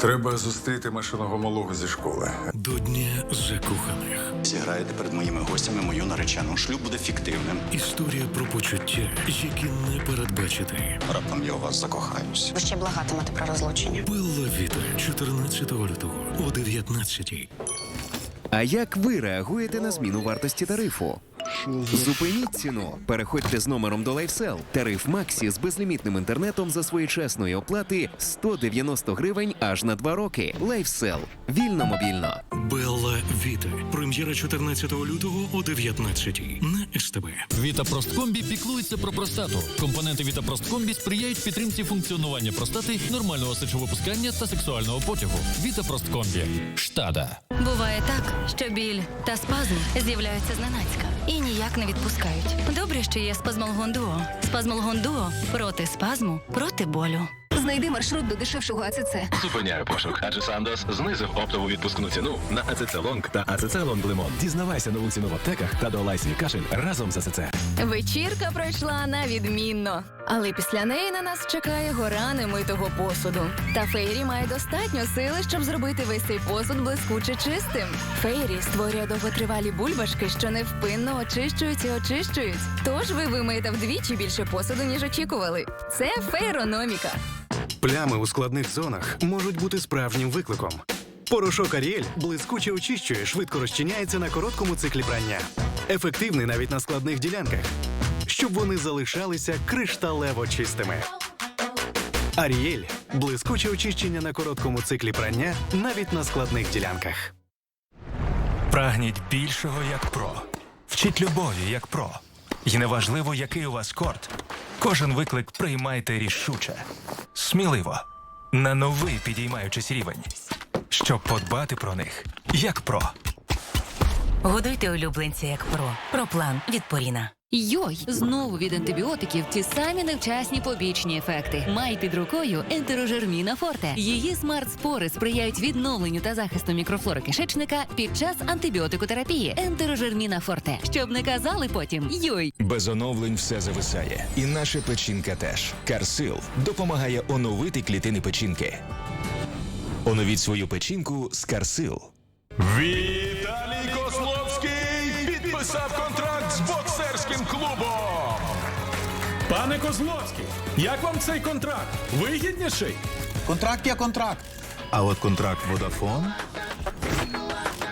Треба зустріти машиного малого зі школи. До дня закоханих. Зіграєте перед моїми гостями мою наречену. Шлюб буде фіктивним. Історія про почуття, які не передбачити. Раптом я у вас закохаюсь. Ви ще благатимете про розлучення. Белла Віта 14 лютого о 19 А як ви реагуєте на зміну вартості тарифу? Зупиніть ціну. Переходьте з номером до LifeSell. Тариф Максі з безлімітним інтернетом за своєчасної оплати 190 гривень аж на 2 роки. LifeSell. Вільно мобільно. Белла Віта. Прем'єра 14 лютого о 19 на СТБ. Вітапросткомбі піклується про простату. Компоненти Вітапросткомбі сприяють підтримці функціонування простати, нормального сечовипускання та сексуального потягу. Вітапросткомбі. Штада. Буває так, що біль та спазм з'являються зненацька і ніяк не відпускають. Добре, що є спазмолгон дуо. Спазмолгон дуо проти спазму, проти болю. Знайди маршрут до дешевшого АЦЦ. Зупиняю пошук, адже Сандос знизив оптову відпускну ціну на АЦЦ Лонг та АЦЦ Лонг Лимон. Дізнавайся нову ціну в аптеках та долай свій кашель разом з АЦЦ. Вечірка пройшла на відмінно. Але після неї на нас чекає гора немитого посуду. Та Фейрі має достатньо сили, щоб зробити весь цей посуд блискуче чистим. Фейрі створює довготривалі бульбашки, що невпинно очищують і очищують. Тож ви вимиєте вдвічі більше посуду, ніж очікували. Це фейрономіка. Плями у складних зонах можуть бути справжнім викликом. Порошок Аріель блискуче очищує, швидко розчиняється на короткому циклі прання. Ефективний навіть на складних ділянках, щоб вони залишалися кришталево чистими. Аріель блискуче очищення на короткому циклі прання навіть на складних ділянках. Прагніть більшого як про. Вчіть любові як про. І неважливо, який у вас корт. Кожен виклик приймайте рішуче. Сміливо. На новий підіймаючись рівень. Щоб подбати про них як про. Годуйте улюбленця як про. Про план від Поріна. Йой! Знову від антибіотиків ті самі невчасні побічні ефекти. Май під рукою ентерожерміна форте. Її смарт-спори сприяють відновленню та захисту мікрофлори кишечника під час антибіотикотерапії. Ентерожерміна форте. Щоб не казали потім йой. Без оновлень все зависає. І наша печінка теж. Карсил допомагає оновити клітини печінки. Оновіть свою печінку з Карсил. Віталій Кословський підписав Козловський, як вам цей контракт? Вигідніший? Контракт є контракт. А от контракт Vodafone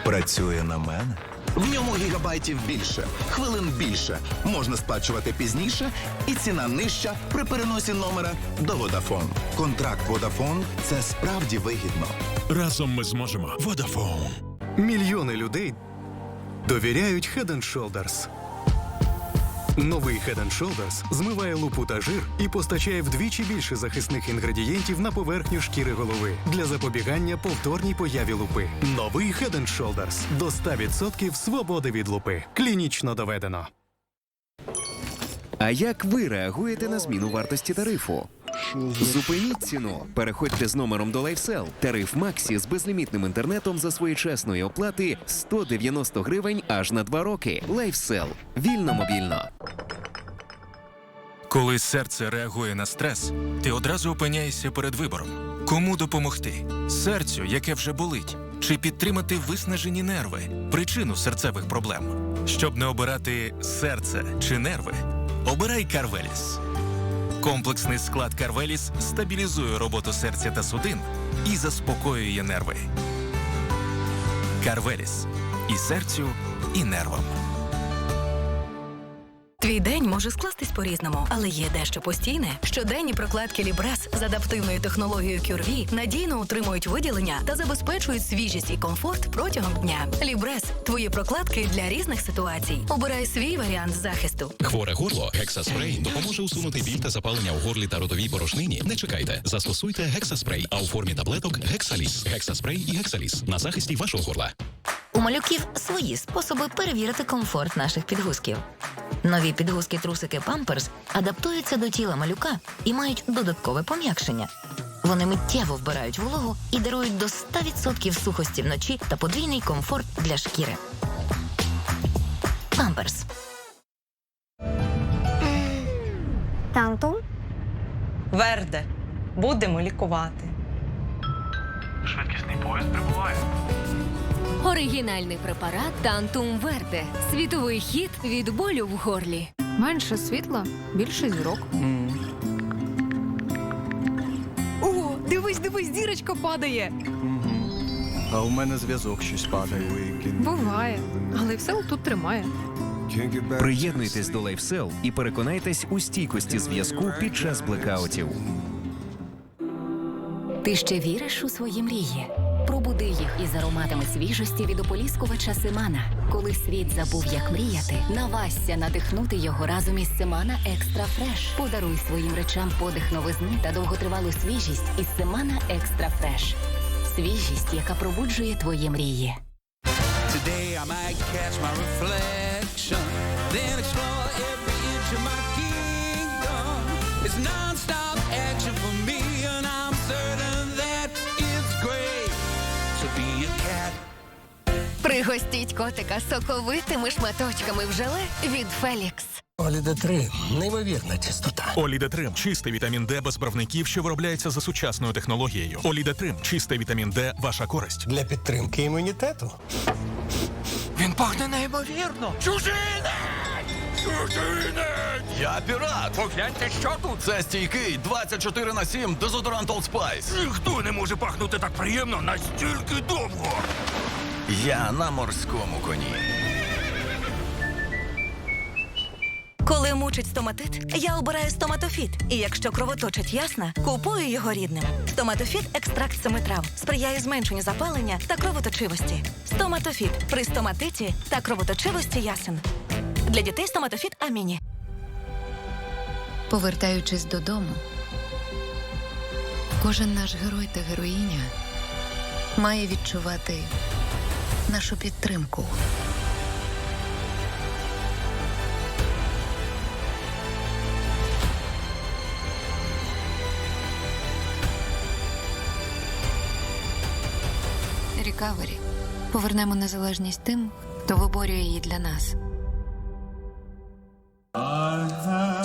працює на мене. В ньому гігабайтів більше, хвилин більше. Можна сплачувати пізніше, і ціна нижча при переносі номера до Vodafone. Контракт Vodafone – це справді вигідно. Разом ми зможемо. Vodafone. Мільйони людей довіряють Head and Shoulders. Новий Head Shoulders змиває лупу та жир і постачає вдвічі більше захисних інгредієнтів на поверхню шкіри голови для запобігання повторній появі лупи. Новий Head Shoulders до 100% свободи від лупи. Клінічно доведено. А як ви реагуєте на зміну вартості тарифу? Зупиніть ціну. Переходьте з номером до LifeSell. Тариф Максі з безлімітним інтернетом за своєчасної оплати 190 гривень аж на 2 роки. LifeSell. Вільно мобільно. Коли серце реагує на стрес, ти одразу опиняєшся перед вибором. Кому допомогти? Серцю, яке вже болить, чи підтримати виснажені нерви, причину серцевих проблем. Щоб не обирати серце чи нерви, обирай Карвеліс. Комплексний склад Карвеліс стабілізує роботу серця та судин і заспокоює нерви. Карвеліс і серцю, і нервам. Твій день може скластись по-різному, але є дещо постійне. Щоденні прокладки Лібрес з адаптивною технологією QRV надійно утримують виділення та забезпечують свіжість і комфорт протягом дня. Лібрес твої прокладки для різних ситуацій. Обирай свій варіант захисту. Хворе горло Гексаспрей допоможе усунути біль та запалення у горлі та ротовій порошнині. Не чекайте. Застосуйте Гексаспрей, а у формі таблеток Гексаліс. Гексаспрей і Гексаліс на захисті вашого горла. У малюків свої способи перевірити комфорт наших підгузків. Нові підгузки-трусики Pampers адаптуються до тіла малюка і мають додаткове пом'якшення. Вони миттєво вбирають вологу і дарують до 100% сухості вночі та подвійний комфорт для шкіри. Pampers. Тантум? Верде. Будемо лікувати. Швидкісний Поїзд прибуває. Оригінальний препарат Тантум Верде. Світовий хід від болю в горлі. Менше світла, більше зірок. О, дивись, дивись, зірочка падає. А у мене зв'язок щось падає. Буває, але все тут тримає. Приєднуйтесь до LifeSell і переконайтесь у стійкості зв'язку під час блекаутів. Ти ще віриш у свої мрії? Пробуди їх із ароматами свіжості від ополіскувача Семана. Коли світ забув, як мріяти, навасься надихнути його разом із Семана Екстра Фреш. Подаруй своїм речам подих новизни та довготривалу свіжість із Семана Екстра Фреш. Свіжість, яка пробуджує твої мрії. Today I might catch my reflection, then explore every inch of my kingdom. It's non-stop Пригостіть котика соковитими шматочками в желе від Фелікс. Оліда 3 неймовірна чистота. Олідетрим чистий вітамін Д без барвників, що виробляється за сучасною технологією. Олідетрим чистий вітамін Д, ваша користь. Для підтримки імунітету. Він пахне неймовірно. Чужине! Чужине! Я пірат! Погляньте, що тут. Це стійкий 24 на 7 дезодорант Old Spice. Ніхто не може пахнути так приємно настільки довго. Я на морському коні. Коли мучить стоматит, я обираю стоматофіт. І якщо кровоточить ясна, купую його рідним. Стоматофіт екстракт семи трав сприяє зменшенню запалення та кровоточивості. Стоматофіт при стоматиті та кровоточивості ясен. Для дітей стоматофіт аміні. Повертаючись додому, кожен наш герой та героїня має відчувати нашу підтримку. Рікавері. Повернемо незалежність тим, хто виборює її для нас.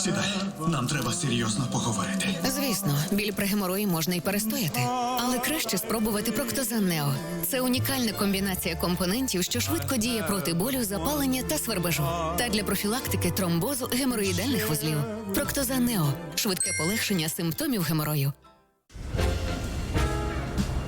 Сідай, нам треба серйозно поговорити. Звісно, біль при геморої можна і перестояти, але краще спробувати Проктозан Нео. Це унікальна комбінація компонентів, що швидко діє проти болю, запалення та свербежу. Та для профілактики тромбозу геморроїдальних вузлів. Проктозан Нео швидке полегшення симптомів геморою.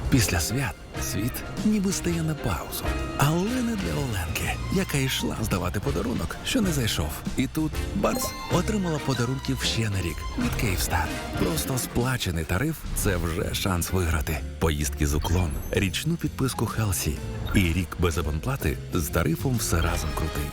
Після свят світ ніби стає на паузу. Але не для Оленки, яка йшла здавати подарунок, що не зайшов. І тут бац, отримала подарунків ще на рік від Київстар. Просто сплачений тариф це вже шанс виграти. Поїздки з уклон, річну підписку Хелсі і рік без абонплати з тарифом все разом крутий.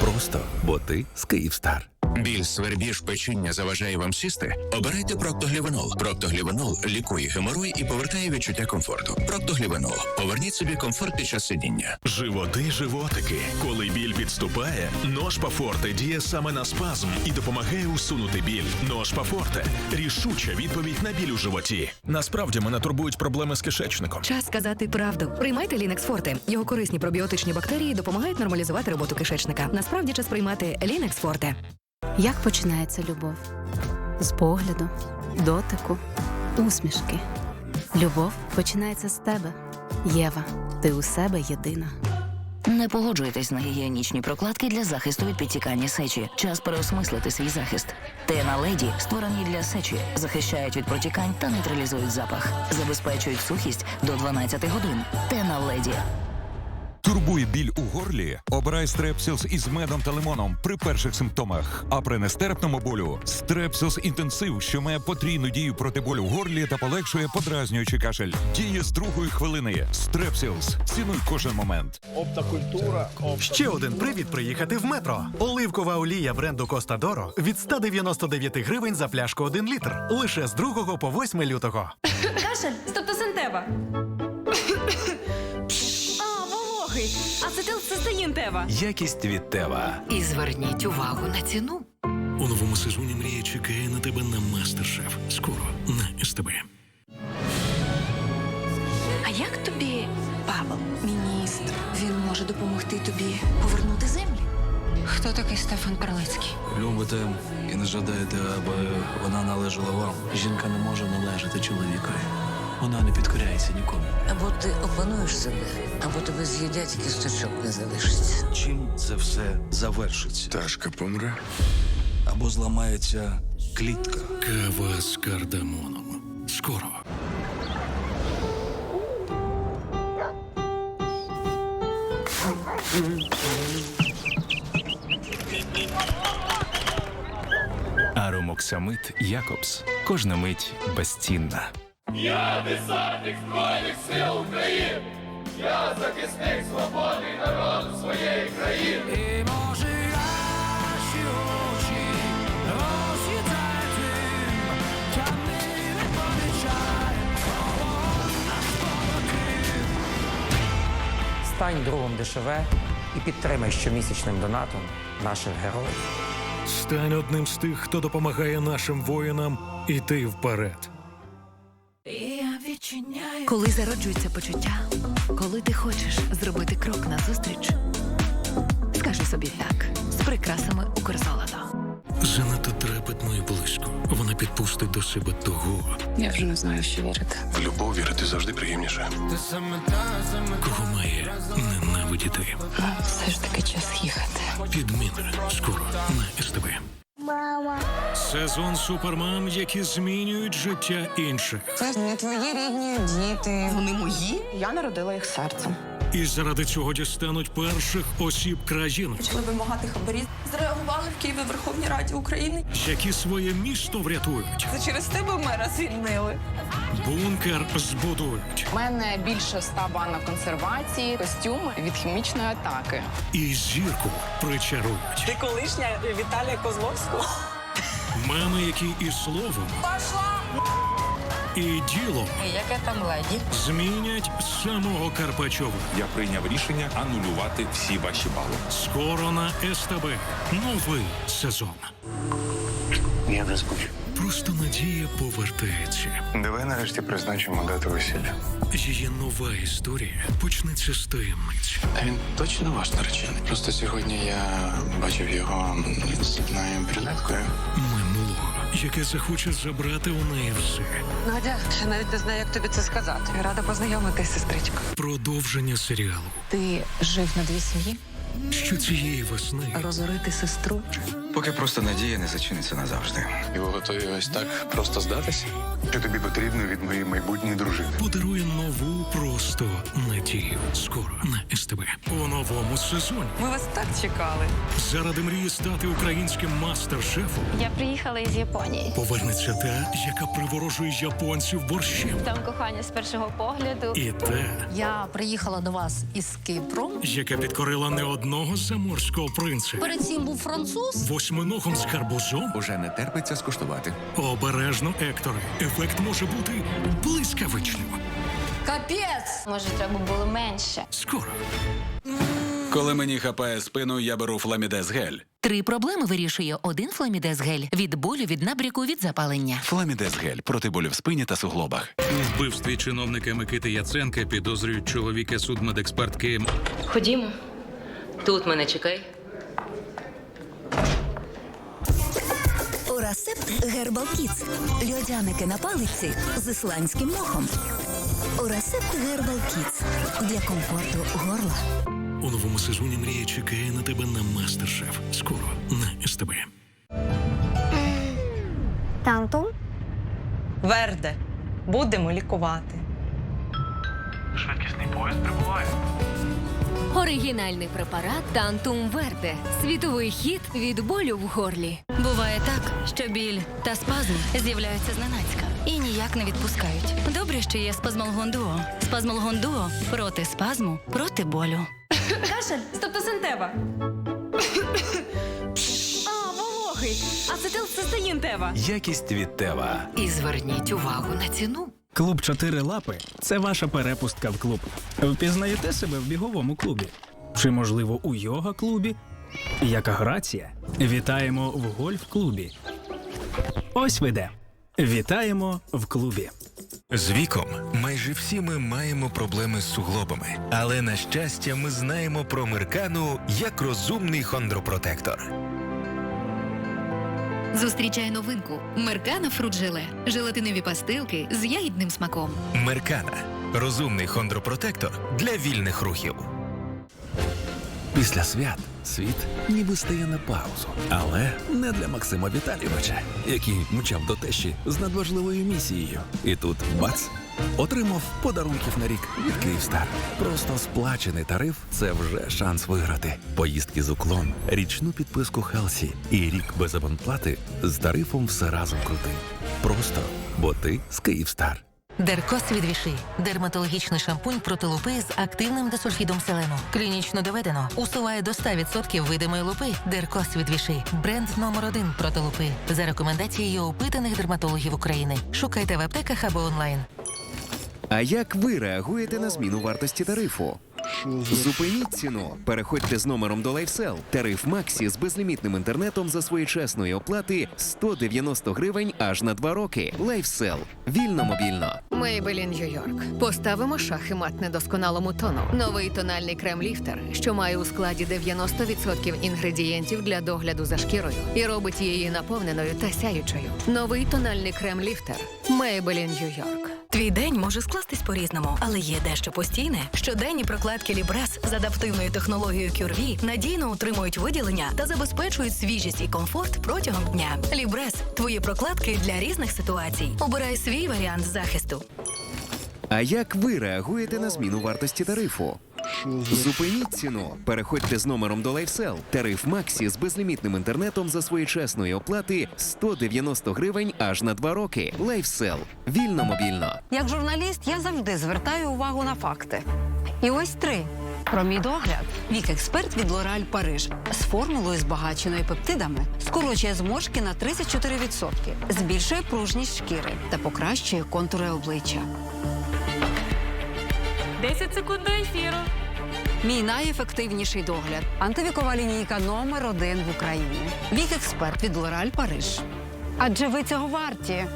Просто бо ти з Київстар. Біль, свербіж, печіння заважає вам сісти? Обирайте проктоглівенол. Проктоглівенол лікує геморой і повертає відчуття комфорту. Проктоглівенол. Поверніть собі комфорт під час сидіння. Животи, животики. Коли біль підступає, ножпа форте діє саме на спазм і допомагає усунути біль. Ножпа форте рішуча відповідь на біль у животі. Насправді мене турбують проблеми з кишечником. Час сказати правду. Приймайте Лінекс Форте. Його корисні пробіотичні бактерії допомагають нормалізувати роботу кишечника. Насправді час приймати Лінекс Форте. Як починається любов? З погляду, дотику, усмішки. Любов починається з тебе. Єва, ти у себе єдина. Не погоджуйтесь на гігієнічні прокладки для захисту від підтікання сечі. Час переосмислити свій захист. Тена леді створені для сечі, захищають від протікань та нейтралізують запах, забезпечують сухість до 12 годин. Тена леді. Турбує біль у горлі? Обирай стрепсілс із медом та лимоном при перших симптомах. А при нестерпному болю стрепсілс інтенсив, що має потрійну дію проти болю в горлі та полегшує подразнюючий кашель. Діє з другої хвилини. Стрепсілс. Цінуй кожен момент. Ще один привід приїхати в метро. Оливкова олія бренду Коста Доро від 199 гривень за пляшку 1 літр. Лише з 2 по 8 лютого. Кашель, стептосинтева. Ацетилцистеїн тева. Якість від Тева. І зверніть увагу на ціну. У новому сезоні мрія чекає на тебе на мастер-шеф. Скоро на СТБ. А як тобі Павел, міністр? Він може допомогти тобі повернути землі? Хто такий Стефан Карлицький? Любите і не жадаєте, аби вона належала вам. Жінка не може належати чоловікові. Вона не підкоряється нікому. Або ти опануєш себе, або тебе з'їдять кісточок не залишиться. Чим це все завершиться? Ташка помре. Або зламається клітка. Кава з кардамоном. Скоро. Аромоксамит Якобс. Кожна мить безцінна. Я десантник Збройних сил України. Я захисник свободи народу своєї країни. І може наші очі не наш побратим. Стань другом ДШВ і підтримай щомісячним донатом наших героїв. Стань одним з тих, хто допомагає нашим воїнам іти вперед. Коли зароджується почуття, коли ти хочеш зробити крок назустріч, скажи собі так з прикрасами Укрзолото. Занадто трепетно і близько. Вона підпустить до себе того, Я вже не знаю, що вірити. В любов вірити завжди приємніше. кого має ненавидіти. Все ж таки час їхати. Підміни скоро на СТБ. Мама. Сезон супермам, які змінюють життя інших. Це не твої рідні діти. Вони мої? Я народила їх серцем. І заради цього дістануть перших осіб країни, Почали вимагати хабарі. Зреагували в Києві Верховній Раді України. які своє місто врятують. Це через тебе мера звільнили. Бункер збудують. У мене більше ста банок консервації, костюми від хімічної атаки. І зірку причарують. Ти колишня Віталія Козловського? Мами, які і словом, і ділом Яке там леді? змінять самого Карпачова. Я прийняв рішення анулювати всі ваші бали. Скоро на СТБ. Новий сезон. Я не скучу. Просто надія повертається. Давай нарешті призначимо дату весілля. Її нова історія почнеться з таємниць. А він точно ваш наречений? Просто сьогодні я бачив його з одною брюнеткою. Яке захоче забрати у неї все. Надя, я навіть не знаю, як тобі це сказати. Рада познайомитись, сестричко. Продовження серіалу. Ти жив на дві сім'ї? Що цієї весни Розорити сестру. Поки просто надія не зачиниться назавжди. І ви готові ось так просто здатися? Що тобі потрібно від моєї майбутньої дружини? подарує нову просто надію. Скоро на СТБ. У новому сезоні. Ми вас так чекали. Заради мрії стати українським мастер-шефом Я приїхала із Японії. повернеться та, яка приворожує японців борщем. Там кохання з першого погляду. І та, Я приїхала до вас із Кипром. яка підкорила не одного заморського принца. Перед цим був француз. Восьминогом з гарбузом. Уже не терпиться скуштувати. Обережно, Ектори. Ефект може бути блискавичним. Капець! Може, треба було менше. Скоро. Коли мені хапає спину, я беру фламідез гель. Три проблеми вирішує один фламідез гель від болю, від набряку, від запалення. Фламідез гель проти болю в спині та суглобах. У вбивстві чиновника Микити Яценка підозрюють чоловіка судмедекспертки Ходімо. Тут мене чекай. Орасепт Гербал Кітс. Льодяники на палиці з ісландським мохом. Орасепт Гербал Кітс. Для комфорту горла. У новому сезоні мрія чекає на тебе на мастер-шеф. Скоро на СТБ. Тантум? Верде. Будемо лікувати. Швидкісний поїзд прибуває. Оригінальний препарат Тантум Верде. Світовий хід від болю в горлі. Буває так, що біль та спазм з'являються зненацька і ніяк не відпускають. Добре, що є спазмолгон дуо. Спазмолгон дуо проти спазму, проти болю. Кашель, стептосинтева. А, вологий. Ацетилцистеїн тева. Якість від Тева. І зверніть увагу на ціну. Клуб «Чотири лапи це ваша перепустка в клуб. Впізнаєте себе в біговому клубі? Чи, можливо, у йога-клубі? Яка грація? Вітаємо в гольф-клубі. Ось ви де. Вітаємо в клубі. З віком майже всі ми маємо проблеми з суглобами, але на щастя, ми знаємо про Меркану як розумний хондропротектор. Зустрічай новинку Меркана фрут желе. Желатинові пастилки з ягідним смаком. Меркана Розумний хондропротектор для вільних рухів. Після свят світ ніби стає на паузу, але не для Максима Віталійовича, який мчав до тещі з надважливою місією. І тут бац! Отримав подарунків на рік від Київстар. Просто сплачений тариф це вже шанс виграти. Поїздки з уклон, річну підписку Хелсі і рік без абонплати з тарифом все разом крути. Просто бо ти з Київстар. Деркос від Віши. Дерматологічний шампунь проти лупи з активним десульфідом селену. Клінічно доведено. Усуває до 100% видимої лупи. Деркос від Віши. Бренд номер один проти лупи. За рекомендацією опитаних дерматологів України. Шукайте в аптеках або онлайн. А як ви реагуєте на зміну вартості тарифу? Зупиніть ціну. Переходьте з номером до LifeSell. Тариф Максі з безлімітним інтернетом за своєчасної оплати 190 гривень аж на 2 роки. LifeSell. Вільно мобільно. Maybelline York. Поставимо шахи мат недосконалому тону. Новий тональний крем ліфтер, що має у складі 90% інгредієнтів для догляду за шкірою і робить її наповненою та сяючою. Новий тональний крем ліфтер. Maybelline York. Твій день може скластись по-різному, але є дещо постійне. Щоденні прокладки Лібрес з адаптивною технологією Кюрві надійно утримують виділення та забезпечують свіжість і комфорт протягом дня. Лібрес твої прокладки для різних ситуацій. Обирай свій варіант захисту. А як ви реагуєте на зміну вартості тарифу? Зупиніть ціну. Переходьте з номером до LifeSell. Тариф Максі з безлімітним інтернетом за своєчасної оплати 190 гривень аж на 2 роки. LifeSell. Вільно мобільно. Як журналіст, я завжди звертаю увагу на факти. І ось три. Про мій догляд. Вік експерт від L'Oréal Париж з формулою збагаченою пептидами скорочує зморшки на 34%, збільшує пружність шкіри та покращує контури обличчя. 10 секунд до ефіру. Мій найефективніший догляд. Антивікова лінійка номер один в Україні. Вік експерт від L'Oréal Париж. Адже ви цього варті.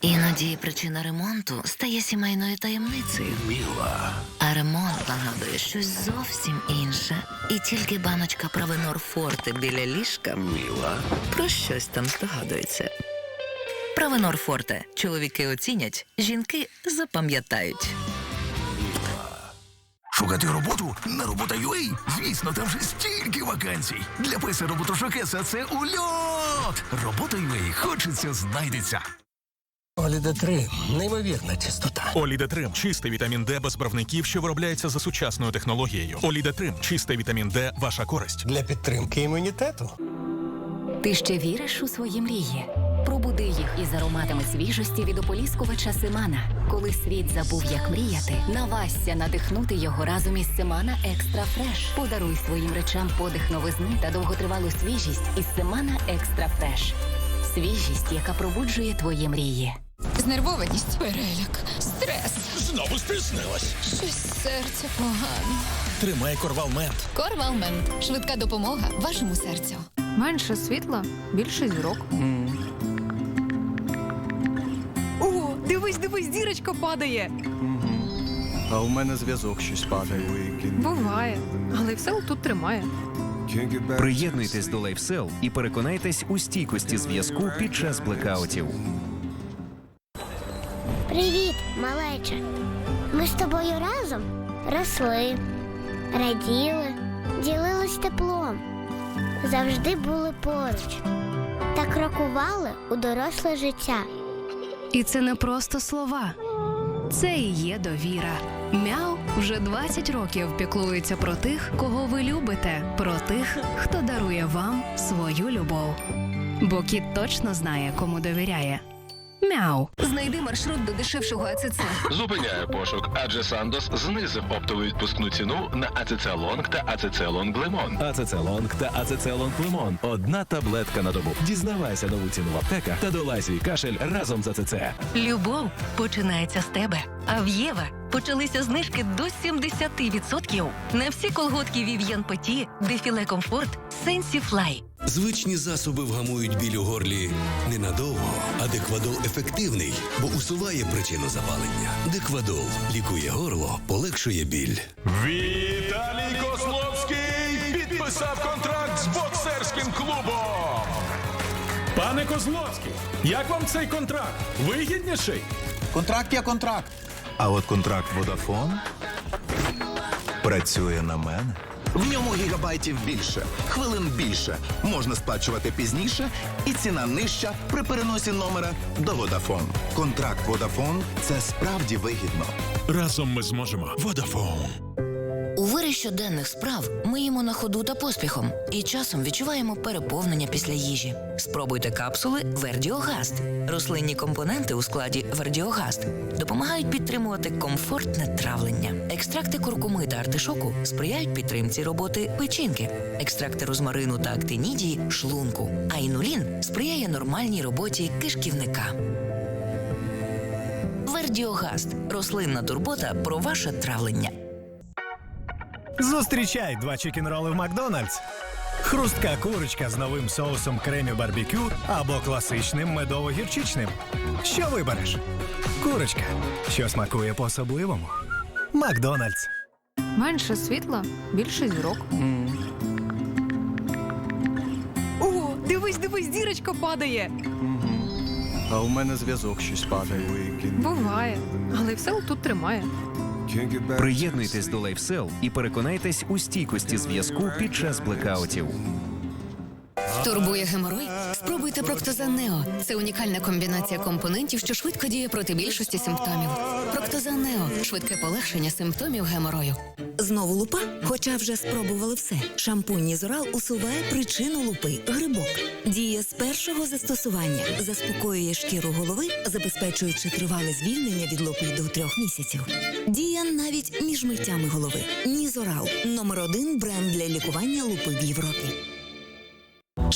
Іноді причина ремонту стає сімейною таємницею. Міла. А ремонт нагадує щось зовсім інше. І тільки баночка Провенор Форте біля ліжка Міла. про щось там здогадується. Провенор Форте. Чоловіки оцінять, жінки запам'ятають. Шукати роботу на робота.ua? Звісно, там же стільки вакансій. Для писа роботошукеса це ульот. Робота.ua хочеться знайдеться. Оліда 3 неймовірна чистота. Оліда Трим чистий вітамін Д без правників, що виробляється за сучасною технологією. Оліда Трим чистий вітамін Д, ваша користь. Для підтримки імунітету. Ти ще віриш у свої мрії? Пробуди їх із ароматами свіжості від ополіскувача Семана. Коли світ забув, як мріяти, навасься надихнути його разом із Семана Екстра Фреш. Подаруй своїм речам подих новизни та довготривалу свіжість із Семана Екстра Фреш. Свіжість, яка пробуджує твої мрії. Знервованість, переляк, стрес. Знову стиснилась. Щось серце погано. Тримай корвалмент. Корвалмент. Швидка допомога вашому серцю. Менше світла, більше зірок. О, зірочка падає. А у мене зв'язок щось падає. Буває, але все тут тримає. Приєднуйтесь до LifeSell і переконайтесь у стійкості зв'язку під час блекаутів. Привіт, малеча. Ми з тобою разом росли, раділи, ділились теплом, завжди були поруч та крокували у доросле життя. І це не просто слова, це і є довіра. Мяу вже 20 років піклується про тих, кого ви любите, про тих, хто дарує вам свою любов. Бо кіт точно знає, кому довіряє. Мяу. Знайди маршрут до дешевшого АЦЦ. Зупиняє пошук, адже Сандос знизив оптову відпускну ціну на АЦЦ Лонг та АЦЦ Лонг Лимон. АЦЦ Лонг та АЦЦ Лонг Лимон. Одна таблетка на добу. Дізнавайся нову ціну в аптеках та долай свій кашель разом з АЦЦ. Любов починається з тебе. А в Єва почалися знижки до 70% на всі колготки Vivien Petit, Дефіле Комфорт, Сенсі Флай. Звичні засоби вгамують біль у горлі ненадовго, а деквадол ефективний, бо усуває причину запалення. Деквадол лікує горло, полегшує біль. Віталій Кословський підписав контракт з боксерським клубом. Пане Козловський, як вам цей контракт? Вигідніший? Контракт є контракт. А от контракт Vodafone працює на мене. В ньому гігабайтів більше, хвилин більше, можна сплачувати пізніше, і ціна нижча при переносі номера до Vodafone. Контракт Vodafone – це справді вигідно. Разом ми зможемо. Vodafone. Щоденних справ ми їмо на ходу та поспіхом і часом відчуваємо переповнення після їжі. Спробуйте капсули Вердіогаст. Рослинні компоненти у складі Вердіогаст допомагають підтримувати комфортне травлення. Екстракти куркуми та артишоку сприяють підтримці роботи печінки, екстракти розмарину та актинідії шлунку. А інулін сприяє нормальній роботі кишківника. Вердіогаст рослинна турбота про ваше травлення. Зустрічай два чікінроли в Макдональдс. Хрустка курочка з новим соусом кремі барбекю або класичним медово-гірчичним. Що вибереш? Курочка, що смакує по-особливому. Макдональдс. Менше світла, більше зірок. О, дивись, дивись, зірочка падає. А у мене зв'язок щось падає. Буває, але все тут тримає. Приєднуйтесь до LifeSell і переконайтесь у стійкості зв'язку під час блекаутів. Турбує геморой? Спробуйте Проктозан Нео. Це унікальна комбінація компонентів, що швидко діє проти більшості симптомів. Проктозан Нео швидке полегшення симптомів геморою. Знову лупа? Хоча вже спробували все. Шампунь Нізорал усуває причину лупи грибок. Діє з першого застосування, заспокоює шкіру голови, забезпечуючи тривале звільнення від лупи до трьох місяців. Діє навіть між миттями голови. Нізорал номер один бренд для лікування лупи в Європі.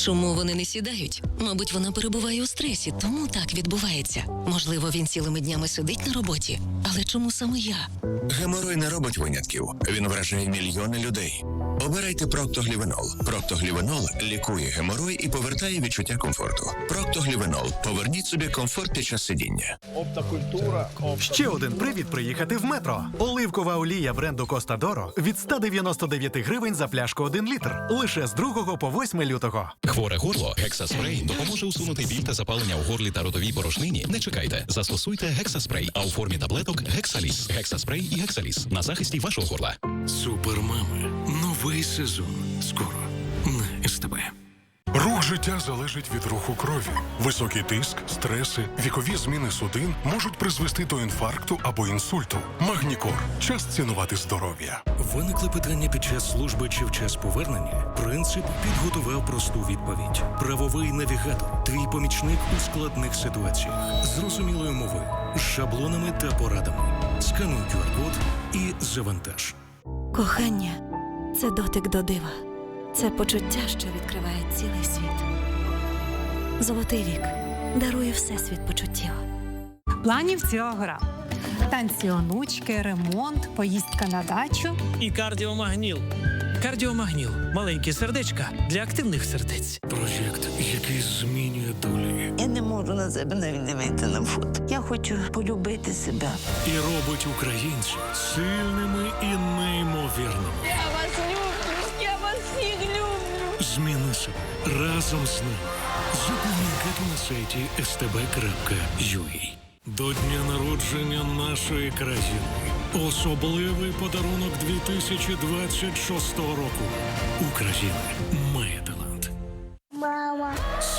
Чому вони не сідають? Мабуть, вона перебуває у стресі, тому так відбувається. Можливо, він цілими днями сидить на роботі. Але чому саме я? Геморой не робить винятків. Він вражає мільйони людей. Обирайте Проктоглівенол. Проктоглівенол лікує геморой і повертає відчуття комфорту. Проктоглівенол. Поверніть собі комфорт під час сидіння. Оптокультура. Ще один привід приїхати в метро. Оливкова олія бренду Коста Доро від 199 гривень за пляшку 1 літр. Лише з 2 по 8 лютого. Хворе горло Гексаспрей допоможе усунути біль та запалення у горлі та ротовій порошнині. Не чекайте, застосуйте Гексаспрей, а у формі таблеток Гексаліс. Гексаспрей і Гексаліс на захисті вашого горла. Супермами. Новий сезон. Скоро. На СТБ. Рух життя залежить від руху крові. Високий тиск, стреси, вікові зміни судин можуть призвести до інфаркту або інсульту. Магнікор. Час цінувати здоров'я. Виникли питання під час служби чи в час повернення. Принцип підготував просту відповідь. Правовий навігатор. Твій помічник у складних ситуаціях. Зрозумілою мовою, з шаблонами та порадами. Скануй QR-код і завантаж. Кохання це дотик до дива. Це почуття, що відкриває цілий світ. Золотий вік дарує всесвіт почуттів. Планів ціла гора. Танці онучки, ремонт, поїздка на дачу. І кардіомагніл. Кардіомагніл маленькі сердечка для активних сердець. Проєкт, який змінює долі. Я не можу на себе навіть дивитися на фото. Я хочу полюбити себе. І робить українців сильними і неймовірними. Зміни разом з ним. Заповни на сайті stb.ua. До дня народження нашої країни. Особливий подарунок 2026 року. Україна.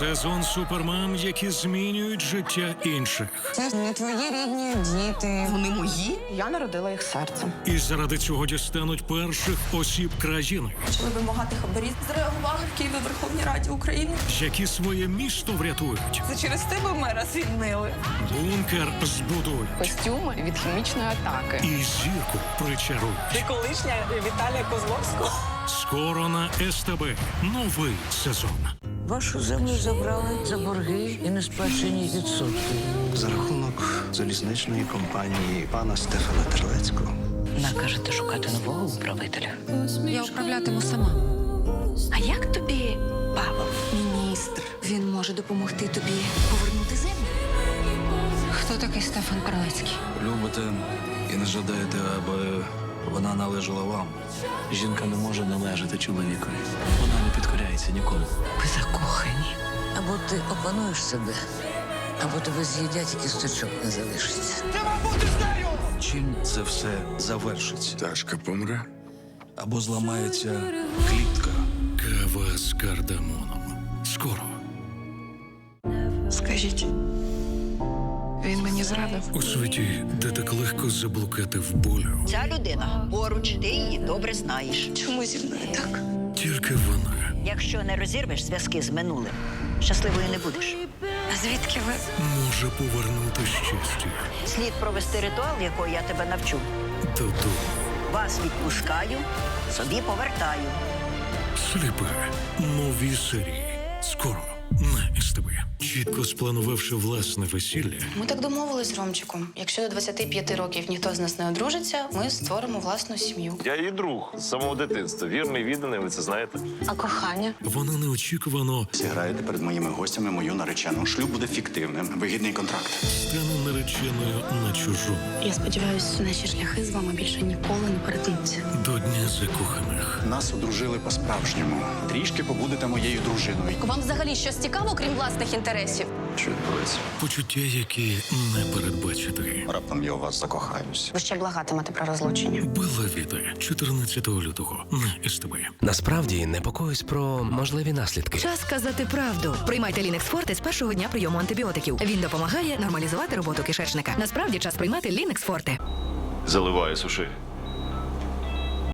Сезон супермам, які змінюють життя інших. Це не твої рідні діти. Вони мої? Я народила їх серцем. І заради цього дістануть перших осіб країни, Почали вимагати хабарі. Зреагували в Києві Верховній Раді України. які своє місто врятують. Це через тебе мера звільнили. Бункер збудують. Костюми від хімічної атаки. І зірку причарують. Ти колишня Віталія Козловського. Скоро на СТБ новий сезон. Вашу землю забрали за борги і несплачені відсотки. За рахунок залізничної компанії пана Стефана Терлецького. Накажете шукати нового управителя. Я управлятиму сама. А як тобі, Павло? Міністр. Він може допомогти тобі повернути землю. Хто такий Стефан Кралецький? Любите і не жадаєте, аби вона належала вам. Жінка не може належати чоловікові. Вона не підкоряється нікому. Ви закохані. Або ти опануєш себе, Або тебе з'їдять і кісточок не залишиться. Чим це все завершиться? Ташка помре. Або зламається клітка. Кава з кардамоном. Скоро. Скажіть, він мені зрадив. У світі, де так легко заблукати в болю, Ця людина поруч, ти її добре знаєш. Чому зі мною так? тільки вона Якщо не розірвеш зв'язки з минулим, щасливою не будеш. А звідки ви? може повернути щастя Слід провести ритуал, якого я тебе навчу. додому. Вас відпускаю, собі повертаю. Сліпе. Нові серії. Скоро на СТБ. Чітко спланувавши власне весілля, Ми так домовились з Ромчиком. Якщо до 25 років ніхто з нас не одружиться, ми створимо власну сім'ю. Я її друг з самого дитинства. Вірний, відданий, ви це знаєте. А кохання? вона неочікувано Зіграєте перед моїми гостями мою наречену. Шлюб буде фіктивним. Вигідний контракт. стане нареченою на чужому. Я сподіваюся, наші шляхи з вами більше ніколи не перетнуться. До дня закоханих. Нас одружили по-справжньому. Трішки побудете моєю дружиною. Вам взагалі щось цікаво, крім власних інтересів? Що відбувається? Почуття, які не передбачити. Раптом я у вас закохаюсь. Ви ще благатимете про розлучення. Била Віта 14 лютого на СТБ. Насправді непокоюсь про можливі наслідки. Час сказати правду. Приймайте Лінекс Форте з першого дня прийому антибіотиків. Він допомагає нормалізувати роботу кишечника. Насправді час приймати Лінекс Форте. Заливаю, суши.